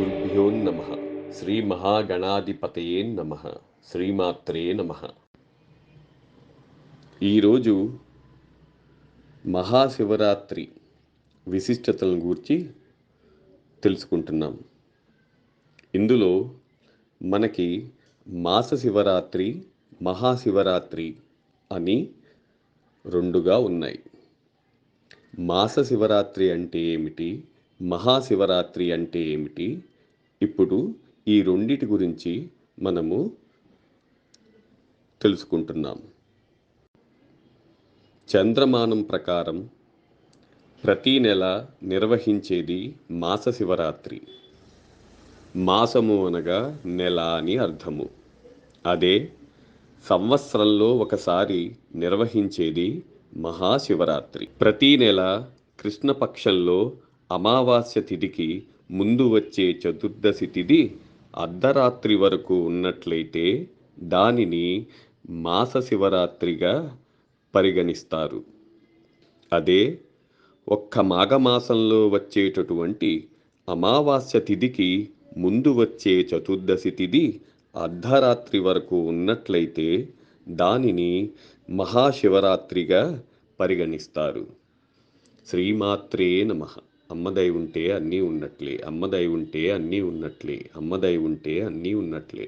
గురుభ్యో నమ. శ్రీ మహాగణాధిపతయే నమ. శ్రీమాత్రే నమ. ఈరోజు మహాశివరాత్రి విశిష్టతలను గూర్చి తెలుసుకుంటున్నాం. ఇందులో మనకి మాస శివరాత్రి మహాశివరాత్రి అని రెండుగా ఉన్నాయి. మాస శివరాత్రి అంటే ఏమిటి? మహాశివరాత్రి అంటే ఏమిటి? ఇప్పుడు ఈ రెండిటి గురించి మనము తెలుసుకుంటున్నాం. చంద్రమానం ప్రకారం ప్రతీ నెల నిర్వహించేది మాస శివరాత్రి. మాసము అనగా నెల అని అర్థము. అదే సంవత్సరంలో ఒకసారి నిర్వహించేది మహాశివరాత్రి. ప్రతీ నెల కృష్ణపక్షంలో అమావాస్య తిథికి ముందు వచ్చే చతుర్దశి తిథి అర్ధరాత్రి వరకు ఉన్నట్లయితే దానిని మాస శివరాత్రిగా పరిగణిస్తారు. అదే ఒక్క మాఘమాసంలో వచ్చేటటువంటి అమావాస్య తిథికి ముందు వచ్చే చతుర్దశి తిథి అర్ధరాత్రి వరకు ఉన్నట్లయితే దానిని మహాశివరాత్రిగా పరిగణిస్తారు. శ్రీమాత్రే నమ. అమ్మదై ఉంటే అన్నీ ఉన్నట్లే అమ్మదై ఉంటే అన్నీ ఉన్నట్లే అమ్మదై ఉంటే అన్నీ ఉన్నట్లే.